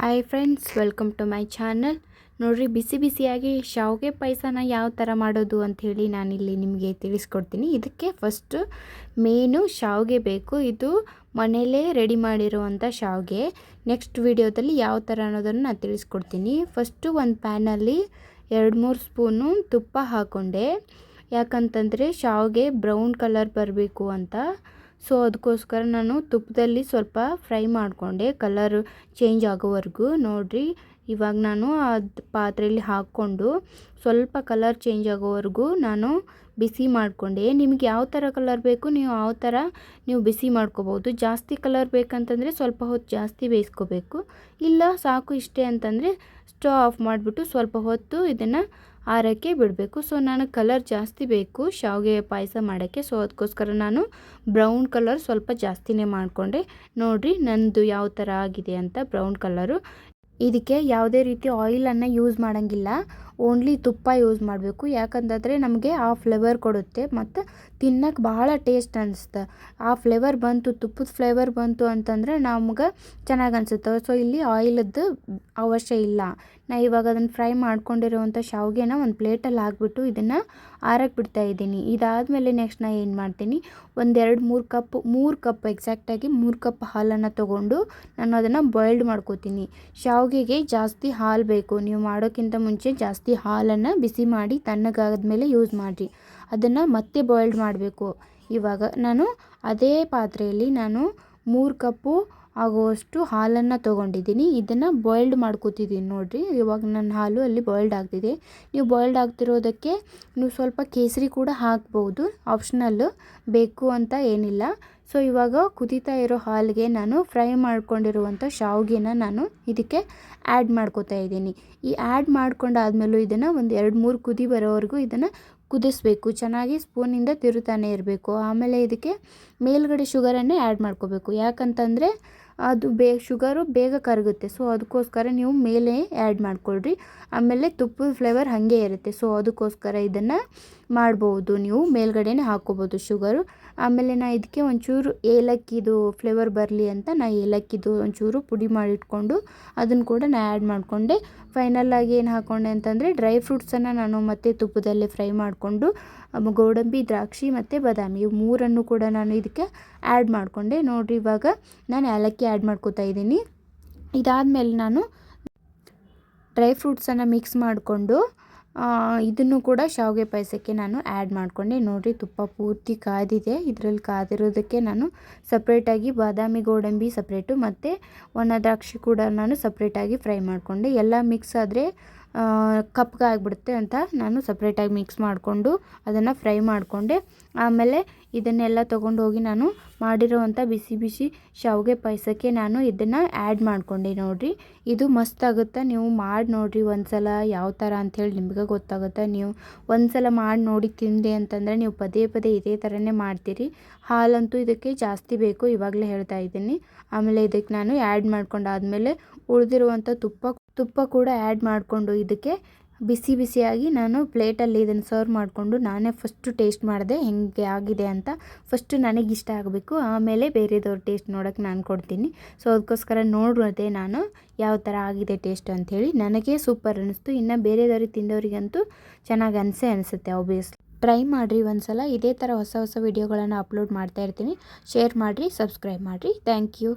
Hi friends welcome to my channel ನೋಡಿರಿ, ಬಿಸಿ ಬಿಸಿಯಾಗಿ ಶಾವಿಗೆ ಪಾಯಸನ ಯಾವ ಥರ ಮಾಡೋದು ಅಂಥೇಳಿ ನಾನಿಲ್ಲಿ ನಿಮಗೆ ತಿಳಿಸ್ಕೊಡ್ತೀನಿ. ಇದಕ್ಕೆ ಫಸ್ಟು ಮೇನು ಶಾವಿಗೆ ಬೇಕು. ಇದು ಮನೆಯಲ್ಲೇ ರೆಡಿ ಮಾಡಿರುವಂಥ ಶಾವಿಗೆ. ನೆಕ್ಸ್ಟ್ ವಿಡಿಯೋದಲ್ಲಿ ಯಾವ ಥರ ಅನ್ನೋದನ್ನು ನಾನು ತಿಳಿಸ್ಕೊಡ್ತೀನಿ. ಫಸ್ಟು ಒಂದು ಪ್ಯಾನಲ್ಲಿ ಎರಡು ಮೂರು ಸ್ಪೂನು ತುಪ್ಪ ಹಾಕ್ಕೊಂಡೆ ಯಾಕಂತಂದರೆ ಶಾವಿಗೆ ಬ್ರೌನ್ ಕಲರ್ ಬರಬೇಕು ಅಂತ. ಸೊ ಅದಕ್ಕೋಸ್ಕರ ನಾನು ತುಪ್ಪದಲ್ಲಿ ಸ್ವಲ್ಪ ಫ್ರೈ ಮಾಡಿಕೊಂಡೆ. ಕಲರ್ ಚೇಂಜ್ ಆಗೋವರೆಗೂ ನೋಡಿರಿ. ಇವಾಗ ನಾನು ಅದು ಪಾತ್ರೆಯಲ್ಲಿ ಹಾಕ್ಕೊಂಡು ಸ್ವಲ್ಪ ಕಲರ್ ಚೇಂಜ್ ಆಗೋವರೆಗೂ ನಾನು ಬಿಸಿ ಮಾಡಿಕೊಂಡೆ. ನಿಮಗೆ ಯಾವ ಥರ ಕಲರ್ ಬೇಕು, ನೀವು ಯಾವ ಥರ ನೀವು ಬಿಸಿ ಮಾಡ್ಕೋಬೋದು. ಜಾಸ್ತಿ ಕಲರ್ ಬೇಕಂತಂದರೆ ಸ್ವಲ್ಪ ಹೊತ್ತು ಜಾಸ್ತಿ ಬೇಯಿಸ್ಕೋಬೇಕು. ಇಲ್ಲ ಸಾಕು ಇಷ್ಟೇ ಅಂತಂದರೆ ಸ್ಟವ್ ಆಫ್ ಮಾಡಿಬಿಟ್ಟು ಸ್ವಲ್ಪ ಹೊತ್ತು ಇದನ್ನು ಆರೋಕ್ಕೆ ಬಿಡಬೇಕು. ಸೊ ನನಗೆ ಕಲರ್ ಜಾಸ್ತಿ ಬೇಕು. ಶಾವಿಗೆ ಪಾಯಸ ಮಾಡೋಕ್ಕೆ. ಸೊ, ಅದಕ್ಕೋಸ್ಕರ ನಾನು ಬ್ರೌನ್ ಕಲರ್ ಸ್ವಲ್ಪ ಜಾಸ್ತಿನೇ ಮಾಡಿಕೊಂಡೆ. ನೋಡಿರಿ ನಂದು ಯಾವ ಥರ ಆಗಿದೆ ಅಂತ ಬ್ರೌನ್ ಕಲರು ಇದಕ್ಕೆ ಯಾವುದೇ ರೀತಿ ಆಯಿಲನ್ನು ಯೂಸ್ ಮಾಡೋಂಗಿಲ್ಲ. ಓನ್ಲಿ ತುಪ್ಪ ಯೂಸ್ ಮಾಡಬೇಕು. ಯಾಕಂತಂದರೆ ನಮಗೆ ಆ ಫ್ಲೇವರ್ ಕೊಡುತ್ತೆ ಮತ್ತು ತಿನ್ನೋಕೆ ಭಾಳ ಟೇಸ್ಟ್ ಅನಿಸ್ತು ಆ ಫ್ಲೇವರ್ ಬಂತು, ತುಪ್ಪದ ಫ್ಲೇವರ್ ಬಂತು ಅಂತಂದರೆ ನಮ್ಗೆ ಚೆನ್ನಾಗಿ ಅನಿಸುತ್ತೆ. ಸೊ ಇಲ್ಲಿ ಆಯಿಲದ್ದು ಅವಶ್ಯ ಇಲ್ಲ. ನಾ ಇವಾಗ ಅದನ್ನು ಫ್ರೈ ಮಾಡ್ಕೊಂಡಿರುವಂಥ ಶಾವಿಗೆನ ಒಂದು ಪ್ಲೇಟಲ್ಲಿ ಹಾಕ್ಬಿಟ್ಟು ಇದನ್ನು ಆರಕ್ಕೆ ಬಿಡ್ತಾ ಇದ್ದೀನಿ. ಇದಾದಮೇಲೆ ನೆಕ್ಸ್ಟ್ ನಾನು ಏನು ಮಾಡ್ತೀನಿ? ಒಂದೆರಡು ಮೂರು ಕಪ್ ಮೂರು ಕಪ್ ಎಕ್ಸಾಕ್ಟಾಗಿ ಮೂರು ಕಪ್ ಹಾಲನ್ನು ತೊಗೊಂಡು ನಾನು ಅದನ್ನು ಬಾಯ್ಲ್ಡ್ ಮಾಡ್ಕೋತೀನಿ. ಶಾವಿಗೆಗೆ ಜಾಸ್ತಿ ಹಾಲು ಬೇಕು. ನೀವು ಮಾಡೋಕ್ಕಿಂತ ಮುಂಚೆ ಜಾಸ್ತಿ ಹಾಲನ್ನು ಬಿಸಿ ಮಾಡಿ ತಣ್ಣಗಾದ್ಮೇಲೆ ಯೂಸ್ ಮಾಡಿರಿ. ಅದನ್ನು ಮತ್ತೆ ಬಾಯ್ಲ್ಡ್ ಮಾಡಬೇಕು. ಇವಾಗ ನಾನು ಅದೇ ಪಾತ್ರೆಯಲ್ಲಿ ನಾನು ಮೂರು ಕಪ್ಪು ಆಗುವಷ್ಟು ಹಾಲನ್ನು ತೊಗೊಂಡಿದ್ದೀನಿ. ಇದನ್ನು ಬಾಯ್ಲ್ಡ್ ಮಾಡ್ಕೋತಿದ್ದೀನಿ ನೋಡಿರಿ. ಇವಾಗ ನನ್ನ ಹಾಲು ಅಲ್ಲಿ ಬಾಯ್ಲ್ಡ್ ಆಗ್ತಿದೆ. ನೀವು ಬಾಯ್ಲ್ಡ್ ಆಗ್ತಿರೋದಕ್ಕೆ ನೀವು ಸ್ವಲ್ಪ ಕೇಸರಿ ಕೂಡ ಹಾಕ್ಬೋದು. ಆಪ್ಷನಲ್ಲು ಬೇಕು ಅಂತ ಏನಿಲ್ಲ. ಸೊ ಇವಾಗ ಕುದೀತಾ ಇರೋ ಹಾಲಿಗೆ ನಾನು ಫ್ರೈ ಮಾಡ್ಕೊಂಡಿರುವಂಥ ಶಾವಿಗೆನ ನಾನು ಇದಕ್ಕೆ ಆ್ಯಡ್ ಮಾಡ್ಕೋತಾ ಇದ್ದೀನಿ. ಈ ಆ್ಯಡ್ ಮಾಡ್ಕೊಂಡಾದ್ಮೇಲೂ ಇದನ್ನು ಒಂದು ಎರಡು ಮೂರು ಕುದಿ ಬರೋವರೆಗೂ ಇದನ್ನು ಕುದಿಸ್ಬೇಕು. ಚೆನ್ನಾಗಿ ಸ್ಪೂನಿಂದ ತಿರುತಾನೆ ಇರಬೇಕು. ಆಮೇಲೆ ಇದಕ್ಕೆ ಮೇಲ್ಗಡೆ ಶುಗರನ್ನೇ ಆ್ಯಡ್ ಮಾಡ್ಕೋಬೇಕು. ಯಾಕಂತಂದರೆ ಅದು ಬೇ, ಶುಗರು ಬೇಗ ಕರಗುತ್ತೆ. ಸೊ ಅದಕ್ಕೋಸ್ಕರ ನೀವು ಮೇಲೆ ಆ್ಯಡ್ ಮಾಡಿಕೊಳ್ರಿ. ಆಮೇಲೆ ತುಪ್ಪದ ಫ್ಲೇವರ್ ಹಾಗೆ ಇರುತ್ತೆ. ಸೊ ಅದಕ್ಕೋಸ್ಕರ ಇದನ್ನು ಮಾಡ್ಬೋದು. ನೀವು ಮೇಲ್ಗಡೆನೇ ಹಾಕ್ಕೋಬೋದು ಶುಗರು. ಆಮೇಲೆ ನಾ ಇದಕ್ಕೆ ಒಂಚೂರು ಏಲಕ್ಕಿದು ಫ್ಲೇವರ್ ಬರಲಿ ಅಂತ ನಾ ಏಲಕ್ಕಿದು ಒಂಚೂರು ಪುಡಿ ಮಾಡಿಟ್ಕೊಂಡು ಅದನ್ನು ಕೂಡ ನಾ ಆ್ಯಡ್ ಮಾಡಿಕೊಂಡೆ. ಫೈನಲಾಗಿ ಏನು ಹಾಕ್ಕೊಂಡೆ ಅಂತಂದರೆ ಡ್ರೈ ಫ್ರೂಟ್ಸನ್ನು ನಾನು ಮತ್ತೆ ತುಪ್ಪದಲ್ಲೇ ಫ್ರೈ ಮಾಡಿಕೊಂಡು ಗೋಡಂಬಿ, ದ್ರಾಕ್ಷಿ ಮತ್ತು ಬಾದಾಮಿ ಇವು ಮೂರನ್ನು ಕೂಡ ನಾನು ಇದಕ್ಕೆ ಆ್ಯಡ್ ಮಾಡಿಕೊಂಡೆ. ನೋಡಿರಿ ಇವಾಗ ನಾನು ಏಲಕ್ಕಿ ಆ್ಯಡ್ ಮಾಡ್ಕೋತಾ ಇದ್ದೀನಿ. ಇದಾದಮೇಲೆ ನಾನು ಡ್ರೈ ಫ್ರೂಟ್ಸನ್ನು ಮಿಕ್ಸ್ ಮಾಡಿಕೊಂಡು ಇದನ್ನು ಕೂಡ ಶಾವಿಗೆ ಪಾಯಸಕ್ಕೆ ನಾನು ಆ್ಯಡ್ ಮಾಡಿಕೊಂಡೆ. ನೋಡಿರಿ ತುಪ್ಪ ಪೂರ್ತಿ ಕಾದಿದೆ. ಇದರಲ್ಲಿ ಕಾದಿರೋದಕ್ಕೆ ನಾನು ಸಪ್ರೇಟಾಗಿ ಬಾದಾಮಿ ಗೋಡಂಬಿ ಸಪ್ರೇಟು ಮತ್ತು ಒಣ ದ್ರಾಕ್ಷಿ ಕೂಡ ನಾನು ಸಪ್ರೇಟಾಗಿ ಫ್ರೈ ಮಾಡಿಕೊಂಡೆ. ಎಲ್ಲ ಮಿಕ್ಸ್ ಆದರೆ ಕಪ್ಪಗಾಗ್ಬಿಡುತ್ತೆ ಅಂತ ನಾನು ಸಪ್ರೇಟಾಗಿ ಮಿಕ್ಸ್ ಮಾಡಿಕೊಂಡು ಅದನ್ನು ಫ್ರೈ ಮಾಡಿಕೊಂಡೆ. ಆಮೇಲೆ ಇದನ್ನೆಲ್ಲ ತೊಗೊಂಡು ಹೋಗಿ ನಾನು ಮಾಡಿರೋವಂಥ ಬಿಸಿ ಬಿಸಿ ಶಾವಿಗೆ ಪಾಯಸಕ್ಕೆ ನಾನು ಇದನ್ನು ಆ್ಯಡ್ ಮಾಡಿಕೊಂಡೆ ನೋಡಿರಿ. ಇದು ಮಸ್ತಾಗುತ್ತೆ ನೀವು ಮಾಡಿ ನೋಡಿರಿ ಒಂದು ಸಲ ಯಾವ ಥರ ಅಂಥೇಳಿ ನಿಮಗೆ ಗೊತ್ತಾಗುತ್ತೆ. ನೀವು ಒಂದು ಸಲ ಮಾಡಿ ನೋಡಿ ತಿಂದೆ ಅಂತಂದರೆ ನೀವು ಪದೇ ಪದೇ ಇದೇ ಥರನೇ ಮಾಡ್ತೀರಿ. ಹಾಲಂತೂ ಇದಕ್ಕೆ ಜಾಸ್ತಿ ಬೇಕು, ಇವಾಗಲೇ ಹೇಳ್ತಾ ಇದ್ದೀನಿ. ಆಮೇಲೆ ಇದಕ್ಕೆ ನಾನು ಆ್ಯಡ್ ಮಾಡ್ಕೊಂಡಾದಮೇಲೆ ಉಳಿದಿರುವಂಥ ತುಪ್ಪ ತುಪ್ಪ ಕೂಡ ಆ್ಯಡ್ ಮಾಡಿಕೊಂಡು ಇದಕ್ಕೆ ಬಿಸಿ ಬಿಸಿಯಾಗಿ ನಾನು ಪ್ಲೇಟಲ್ಲಿ ಇದನ್ನು ಸರ್ವ್ ಮಾಡಿಕೊಂಡು ನಾನೇ ಫಸ್ಟು ಟೇಸ್ಟ್ ಮಾಡಿದೆ ಹೆಂಗೆ ಆಗಿದೆ ಅಂತ ಫಸ್ಟು ನನಗಿಷ್ಟ ಆಗಬೇಕು. ಆಮೇಲೆ ಬೇರೆದವ್ರ ಟೇಸ್ಟ್ ನೋಡೋಕ್ಕೆ ನಾನು ಕೊಡ್ತೀನಿ. ಸೊ ಅದಕ್ಕೋಸ್ಕರ ನೋಡಿದೆ ನಾನು ಯಾವ ಥರ ಆಗಿದೆ ಟೇಸ್ಟ್ ಅಂಥೇಳಿ ನನಗೆ ಸೂಪರ್ ಅನ್ನಿಸ್ತು ಇನ್ನು ಬೇರೆದವ್ರಿಗೆ ತಿಂದವರಿಗಂತೂ ಚೆನ್ನಾಗಿ ಅನಿಸೇ ಅನಿಸುತ್ತೆ ಆಬ್ವಿಯಸ್ಲಿ ಟ್ರೈ ಮಾಡಿರಿ ಒಂದು ಸಲ ಇದೇ ಥರ ಹೊಸ ಹೊಸ ವಿಡಿಯೋಗಳನ್ನು ಅಪ್ಲೋಡ್ ಮಾಡ್ತಾ ಇರ್ತೀನಿ. ಶೇರ್ ಮಾಡಿರಿ ಸಬ್ಸ್ಕ್ರೈಬ್ ಮಾಡಿರಿ. Thank you